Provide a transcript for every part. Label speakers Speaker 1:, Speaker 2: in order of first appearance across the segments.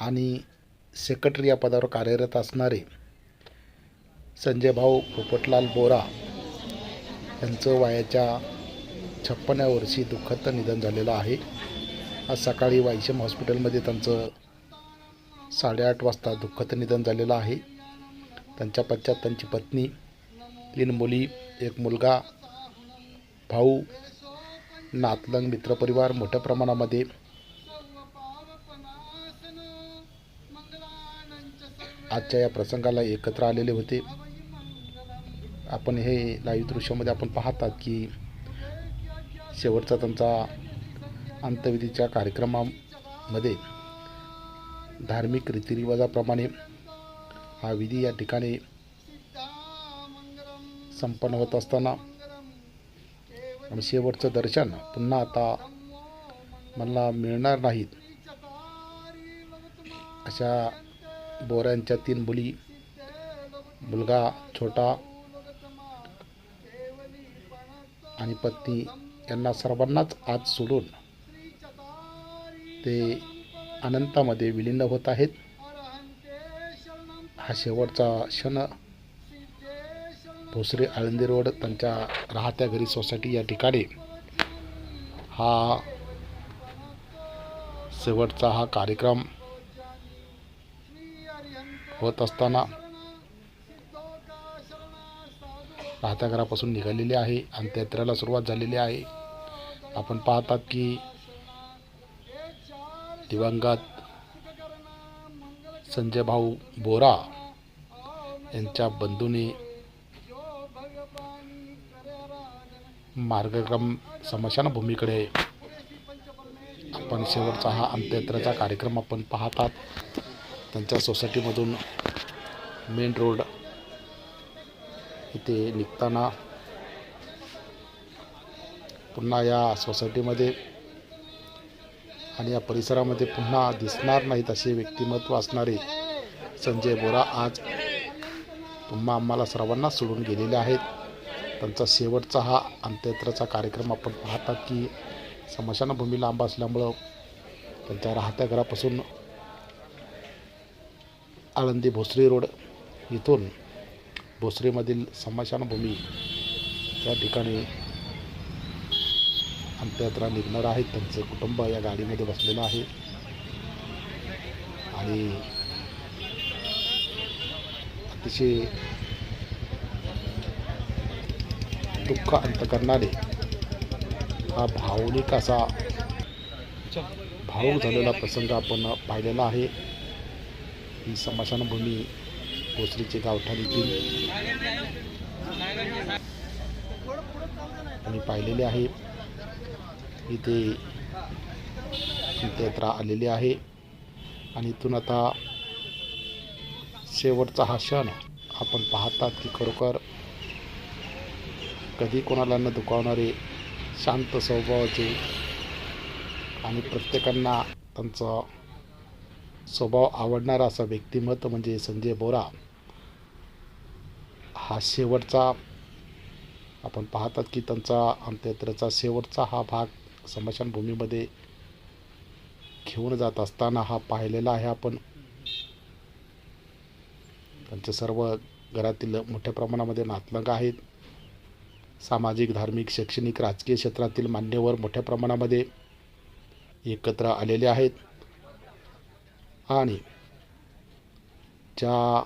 Speaker 1: आणि सेक्रेटरी या पदावर कार्यरत असणारे संजय भाऊ पोपटलाल बोरा यांचं वयाच्या छप्पन्या वर्षी दुःखद निधन झालेलं आहे. आज सकाळी वायशम हॉस्पिटलमध्ये त्यांचं साडेआठ वाजता दुःखद निधन झालेलं आहे. त्यांच्या पश्चात त्यांची पत्नी तीन मुली एक मुलगा भाऊ नातलंग मित्रपरिवार मोठ्या प्रमाणामध्ये आजच्या या प्रसंगाला एकत्र आलेले होते. आपण हे लाईव्ह दृश्यामध्ये आपण पाहतात की शेवटचा त्यांचा अंतविधीच्या कार्यक्रमामध्ये धार्मिक रीतिरिवाजाप्रमाणे हा विधी या ठिकाणी संपन्न होत असताना आणि शेवटचं दर्शन पुन्हा आता मला मिळणार नाहीत अशा बोऱ्यांच्या तीन मुली मुलगा छोटा आणि पत्नी यांना सर्वांनाच आज सोडून ते अनंतामध्ये विलीन होत आहेत. हा शेवटचा क्षण. भोसरे आळंदी रोड त्यांच्या राहत्या घरी सोसायटी या ठिकाणी. हा शेवटचा हा कार्यक्रम. होत असताना राहत्या घरापासून निघालेली आहे अंत्ययात्रेला सुरुवात झालेली आहे. आपण पाहतात की दिवंगत संजय भाऊ बोरा यांच्या बंधूने मार्गक्रम स्मशानभूमीकडे आपण शेवटचा हा अंत्ययात्राचा कार्यक्रम आपण पाहतात. त्यांच्या सोसायटीमधून मेन रोड इथे निघताना पुन्हा या सोसायटीमध्ये आणि या परिसरामध्ये पुन्हा दिसणार नाहीत असे व्यक्तिमत्व असणारे संजय बोरा आज पुन्हा आम्हाला सर्वांना सोडून गेलेले आहेत. त्यांचा शेवटचा हा अंत्ययात्रेचा कार्यक्रम आपण पाहतात की स्मशानभूमी लांब असल्यामुळं त्यांच्या राहत्या घरापासून आळंदी भोसरी रोड इथून भोसरीमधील स्मशानभूमी त्या ठिकाणी अंत्ययात्रा निघणार आहेत त्यांचं कुटुंब या गाडीमध्ये बसलेलं आहे. आणि अतिशय दुःख अंत करणारे हा भावनिक असा भावूक झालेला प्रसंग आपण पाहिलेला आहे. ही स्मशानभूमी भोसरीचे गावठाण येथील आणि पाहिलेले आहे. इथे अंत्ययात्रा आलेली आहे. आणि इथून आता शेवटचा हा क्षण. आपण पाहतात की खरोखर कधी कोणाला न दुखावणारे शांत स्वभावाचे आणि प्रत्येकांना त्यांचं स्वभाव आवडणारा असा व्यक्तिमत्व म्हणजे संजय बोरा. हा शेवटचा आपण पाहतात की त्यांचा अंत्ययात्रेचा शेवटचा हा भाग स्मशानभूमीमध्ये घेऊन जात असताना हा पाहिलेला आहे आपण. त्यांचे सर्व घरातील मोठ्या प्रमाणामध्ये नातलंग आहेत. सामाजिक धार्मिक शैक्षणिक राजकीय क्षेत्रातील मान्यवर मोठ्या प्रमाणामध्ये एकत्र आलेले आहेत. आणि ज्या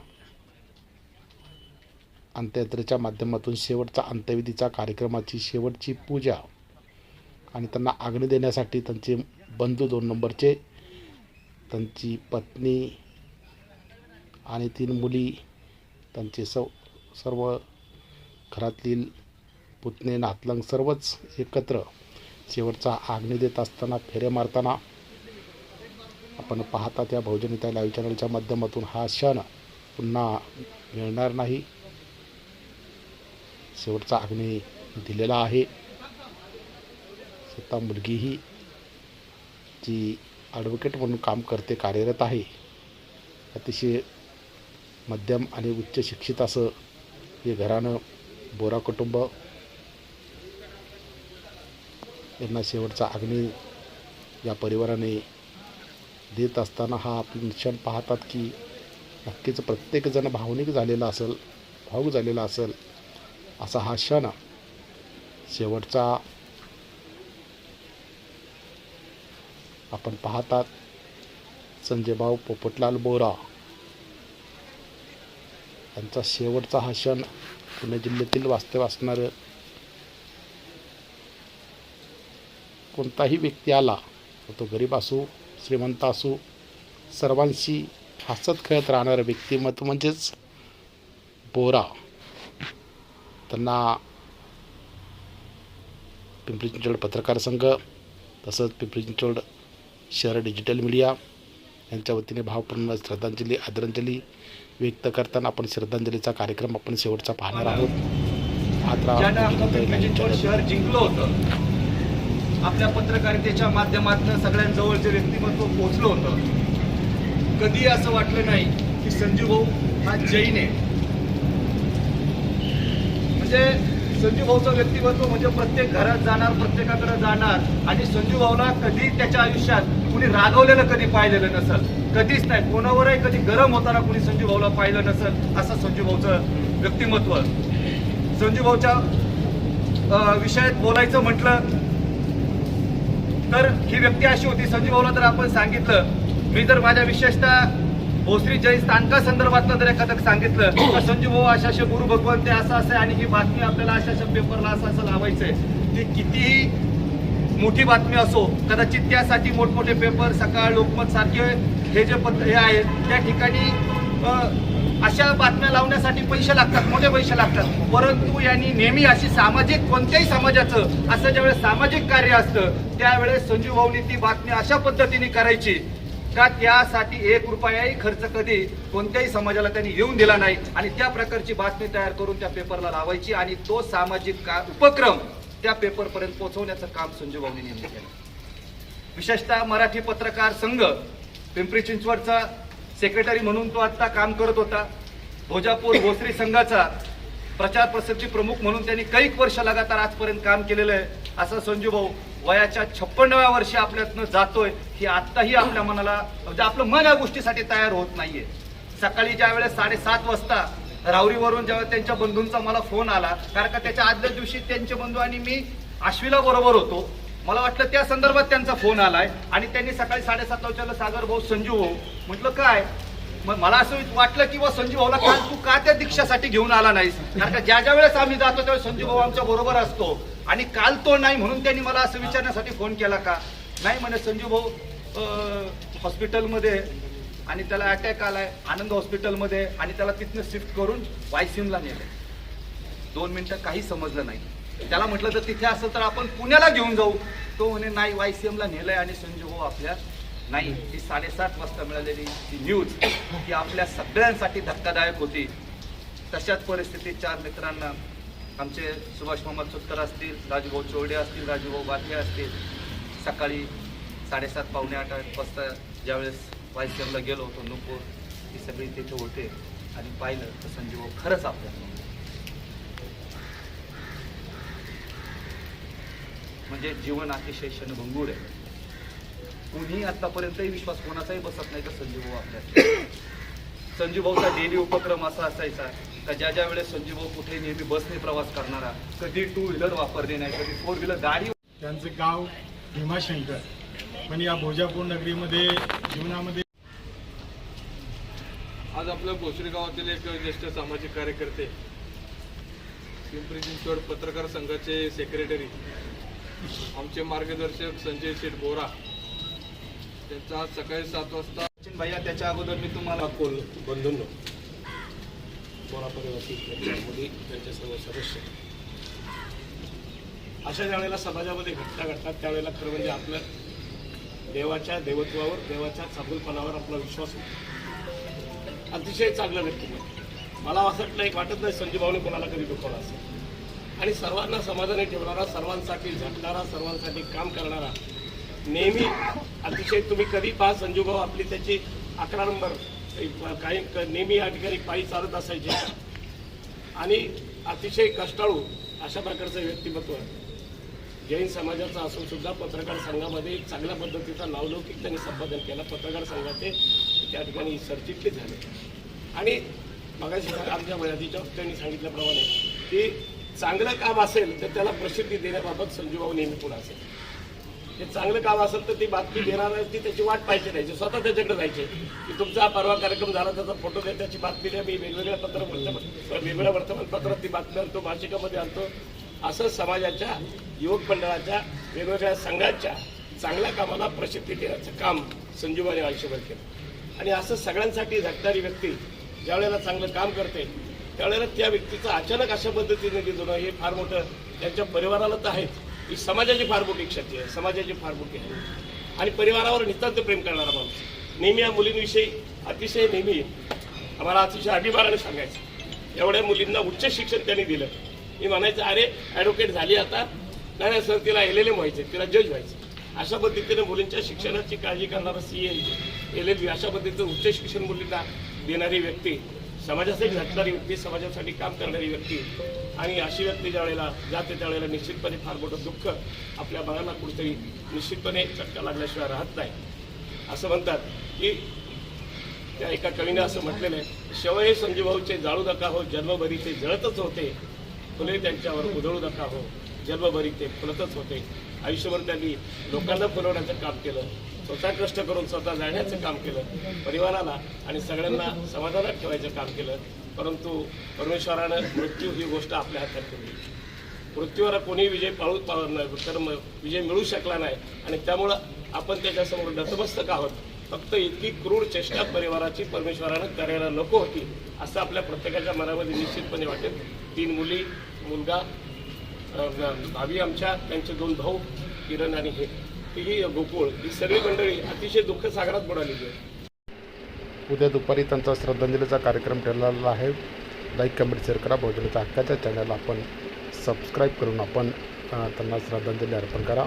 Speaker 1: अंत्ययात्रेच्या माध्यमातून शेवटचा अंत्यविधीचा कार्यक्रमाची शेवटची पूजा आणि त्यांना आग्नी देण्यासाठी त्यांचे बंधू दोन नंबरचे त्यांची पत्नी आणि तीन मुली त्यांचे सव सर्व घरातील पुतणे नातलंग सर्वच एकत्र शेवटचा आग्नी देत असताना फेऱ्या मारताना आपण पाहता त्या बहुजनिता लाईव्ह चॅनलच्या माध्यमातून हा क्षण पुन्हा मिळणार नाही. शेवटचा अग्नी दिलेला आहे. स्वतः मुलगीही जी ॲडव्होकेट म्हणून काम करते कार्यरत आहे. अतिशय मध्यम आणि उच्च शिक्षित असं हे घरानं बोरा कुटुंब. यांना शेवटचा अग्नी या परिवाराने देत असताना हा आपण क्षण पाहतात की नक्कीच प्रत्येकजण भावनिक झालेला असेल भाऊक झालेला असेल असा हा क्षण शेवटचा आपण पाहतात. संजय भाऊ पोपटलाल बोरा यांचा शेवटचा हा क्षण पुणे जिल्ह्यातील वास्तव असणारं कोणताही व्यक्ती आला तो गरीब असू श्रीमंत असो सर्वांशी हसत खेळत राहणारं व्यक्तिमत्व म्हणजेच बोरा त्यांना पिंपरी चिंचवड पत्रकार संघ तसंच पिंपरी चिंचवड शहर डिजिटल मीडिया यांच्या वतीने भावपूर्ण श्रद्धांजली आदरांजली व्यक्त करताना आपण श्रद्धांजलीचा कार्यक्रम आपण शेवटचा पाहणार आहोत चॅनल.
Speaker 2: शहर जिंकलं होतं आपल्या पत्रकारितेच्या माध्यमातून सगळ्यांजवळचे व्यक्तिमत्व पोहोचलं होतं. कधी असं वाटलं नाही की संजू भाऊ हा जैन आहे. म्हणजे संजू भाऊचं व्यक्तिमत्व म्हणजे प्रत्येक घरात जाणार प्रत्येकाकडे जाणार आणि संजू भाऊला कधी त्याच्या आयुष्यात कुणी रागवलेलं कधी पाहिलेलं नसल कधीच नाही कोणावरही कधी गरम होताना कुणी संजू भाऊला पाहिलं नसल असं संजीव भाऊचं व्यक्तिमत्व. संजू भाऊच्या विषयात बोलायचं म्हटलं तर ही व्यक्ती अशी होती संजीव भाऊला तर आपण सांगितलं. मी जर माझ्या विशेषतः भोसरी जैन स्थानका संदर्भातलं जर एखादं सांगितलं तर संजीव भाऊ अशा असे गुरु भगवान ते असं असं आणि ही बातमी आपल्याला अशा अशा पेपरला असं असं लावायचंय. ती कितीही मोठी बातमी असो कदाचित त्यासाठी मोठमोठे पेपर सकाळ लोकमत सारखे हे जे पत्र हे आहेत त्या ठिकाणी अशा बातम्या लावण्यासाठी पैसे लागतात मोठे पैसे लागतात. परंतु यांनी नेहमी अशी सामाजिक कोणत्याही समाजाचं असं ज्यावेळेस सामाजिक कार्य असतं त्यावेळेस संजीव भाऊनी ती बातमी अशा पद्धतीने करायची का त्यासाठी एक रुपयाही खर्च कधी कोणत्याही समाजाला त्यांनी येऊन दिला नाही. आणि त्या प्रकारची बातमी तयार करून त्या पेपरला लावायची आणि तो सामाजिक का उपक्रम त्या पेपरपर्यंत पोहोचवण्याचं काम संजू भाऊनी यांनी केलं. विशेषतः मराठी पत्रकार संघ पिंपरी चिंचवडचा सेक्रेटरी म्हणून तो आत्ता काम करत होता. भोजापूर भोसरी संघाचा प्रचार प्रसिद्धी प्रमुख म्हणून त्यांनी कैक वर्ष लगातार आजपर्यंत काम केलेलं आहे. असं संजू भाऊ वयाच्या छप्पन्नव्या वर्षी आपल्यातनं जातोय ही आत्ताही आपल्या मनाला म्हणजे आपलं मन या गोष्टीसाठी तयार होत नाहीये. सकाळी ज्या वेळेस साडेसात वाजता रावरीवरून जेव्हा त्यांच्या बंधूंचा मला फोन आला कारण का त्याच्या आदल्या दिवशी त्यांचे बंधू आणि मी आश्विला बरोबर होतो. मला वाटलं त्या संदर्भात त्यांचा फोन आलाय आणि त्यांनी सकाळी साडेसात वाजता सागर भाऊ संजू भाऊ. म्हटलं काय? मग मला असं वाटलं की बा संजू भाऊला काल तू का त्या दीक्षासाठी घेऊन आला नाहीस? कारण का ज्या ज्या वेळेस आम्ही जातो त्यावेळेस संजू भाऊ आमच्या बरोबर असतो. आणि काल तो नाही म्हणून त्यांनी मला असं विचारण्यासाठी फोन केला का? नाही म्हणे संजू भाऊ हॉस्पिटलमध्ये आणि त्याला अटॅक आलाय आनंद हॉस्पिटलमध्ये आणि त्याला तिथनं शिफ्ट करून वायसीमला नेलं दोन मिनिटं काही समजलं नाही. त्याला म्हटलं तर तिथे असं तर आपण पुण्याला घेऊन जाऊ. तो म्हणे नाही वाय सी एमला नेलंय आणि संजू भाऊ आपल्या नाही. ही साडेसात वाजता मिळालेली ही न्यूज ही आपल्या सगळ्यांसाठी धक्कादायक होती. तशाच परिस्थितीत चार मित्रांना आमचे सुभाष मोहम्मद सुत्तर असतील राजूभाऊ चोरडे असतील राजूभाऊ बाथे असतील. सकाळी साडेसात पावणे आठ वाजता ज्यावेळेस वाय सी एमला गेलो होतो नुपूर ही सगळी तिथे होते. आणि पाहिलं तर संजू खरंच आपल्या म्हणजे जीवन अतिशय क्षणभंगूर आहे. कुणी आतापर्यंतही विश्वास कोणाचाही बसत नाही तर संजू भाऊ आपल्या? संजू भाऊचा डेली उपक्रम असा असायचा का ज्या ज्या वेळेस संजू भाऊ कुठे नेहमी बसने प्रवास करणारा कधी टू व्हीलर वापरली नाही कधी फोर व्हीलर गाडी
Speaker 3: त्यांचं गाव भीमाशंकर. पण या भोजापूर नगरीमध्ये जीवनामध्ये
Speaker 4: आज आपल्या भोसरी गावातील एक ज्येष्ठ सामाजिक कार्यकर्ते पिंपरी चिंचवड पत्रकार संघाचे सेक्रेटरी आमचे मार्गदर्शक संजय शेठ बोरा. त्यांचा आज सकाळी सात वाजता
Speaker 2: सचिन भैया त्याच्या अगोदर मी तुम्हाला
Speaker 5: कोल बंधून बोरा परिवारातील त्यांच्या मुली त्यांचे सर्व सदस्य. अशा ज्या वेळेला समाजामध्ये घटना घडतात त्यावेळेला खरं म्हणजे आपलं देवाच्या देवत्वावर देवाच्या चांगलपणावर आपला विश्वास होतो. अतिशय चांगलं व्यक्तिमत्व. मला असं वाटलं एक वाटत नाही संजय भाऊने कोणाला कधी दुखवला असेल. आणि सर्वांना समाधानी ठेवणारा सर्वांसाठी झटणारा सर्वांसाठी काम करणारा. नेहमी अतिशय तुम्ही कधी पहा संजूभाऊ आपली त्याची अकरा नंबर काही क- नेहमी या ठिकाणी पायी चालत असायचे. आणि अतिशय कष्टाळू अशा प्रकारचं व्यक्तिमत्व. जैन समाजाचा असून सुद्धा पत्रकार संघामध्ये एक चांगल्या पद्धतीचा नावलौकिक त्यांनी संपादन केला. पत्रकार संघाचे त्या ठिकाणी सरचिटणीस झाले. आणि मगाशी आमच्या मर्यादीच्या त्यांनी सांगितल्याप्रमाणे की चांगलं काम असेल तर त्याला प्रसिद्धी देण्याबाबत संजूभाऊ नेहमी पुढे असेल. ते चांगलं काम असेल तर ती बातमी देणार ती त्याची वाट पाहिजे द्यायची स्वतः त्याच्याकडे जायचे की तुमचा परवा कार्यक्रम झाला त्याचा फोटो द्या त्याची बातमी द्या मी वेगवेगळ्या पत्र वेगवेगळ्या वर्तमानपत्रात ती बातमी आणतो मासिकामध्ये आणतो. असं समाजाच्या युवक मंडळाच्या वेगवेगळ्या संघाच्या चांगल्या कामाला प्रसिद्धी देण्याचं काम संजूबाने आयुष्यभर केलं. आणि असं सगळ्यांसाठी झटणारी व्यक्ती ज्यावेळेला चांगलं काम करते त्यावेळेला त्या व्यक्तीचं अचानक अशा पद्धतीने निधन हे फार मोठं त्यांच्या परिवाराला तर आहेच ही समाजाची फार मोठी क्षती आहे. समाजाची फार मोठी आहे. आणि परिवारावर नितांत प्रेम करणारा माणूस नेहमी या मुलींविषयी अतिशय नेहमी आम्हाला अतिशय अभिमानाने सांगायचं एवढ्या मुलींना उच्च शिक्षण त्यांनी दिलं. मी म्हणायचं अरे ॲडव्होकेट झाली आता. नाही नाही सर तिला एल एल एम व्हायचे तिला जज व्हायचं अशा पद्धतीने मुलींच्या शिक्षणाची काळजी करणारा C L L L B अशा पद्धतीचं उच्च शिक्षण मुलींना देणारी व्यक्ती समाजासाठी झटणारी व्यक्ती समाजासाठी काम करणारी व्यक्ती आणि अशी व्यक्ती ज्या वेळेला जाते त्यावेळेला निश्चितपणे फार मोठं दुःख आपल्या मनाला कुठेतरी निश्चितपणे चटका लागल्याशिवाय राहत नाही. असं म्हणतात की त्या एका कवीने असं म्हटलेलं आहे शव हे संजीभाऊचे जाळू नका हो जन्मभरी ते जळतच होते. फुले त्यांच्यावर उधळू नका हो जन्मभरी ते फुलतच होते. आयुष्यभर त्यांनी लोकांना फुलवण्याचं काम केलं. स्वतः कष्ट करून स्वतः जाण्याचं काम केलं परिवाराला आणि सगळ्यांना समाधानात ठेवायचं काम केलं परंतु परमेश्वरानं मृत्यू ही गोष्ट आपल्या हातात ठेवली. मृत्यूवर कोणी विजय पाळू पाळू नाही तर विजय मिळू शकला नाही. आणि त्यामुळं आपण त्याच्यासमोर नतमस्तक आहोत. फक्त इतकी क्रूर चेष्टा परिवाराची परमेश्वरानं करायला नको होती असं आपल्या प्रत्येकाच्या मनामध्ये निश्चितपणे वाटेल. तीन मुली मुलगा भावी आमच्या त्यांचे दोन भाऊ किरण आणि हे. ही गोकुळ ही सगळी मंडळी अतिशय दुःख सागरात बुडालेली आहे.
Speaker 1: उद्या दुपारी त्यांचा श्रद्धांजलीचा कार्यक्रम ठरलेला आहे. लाईक कमेंट शेअर करा. बहुजनाच्या हक्काच्या चॅनलला आपण सबस्क्राईब करून आपण त्यांना श्रद्धांजली अर्पण करा.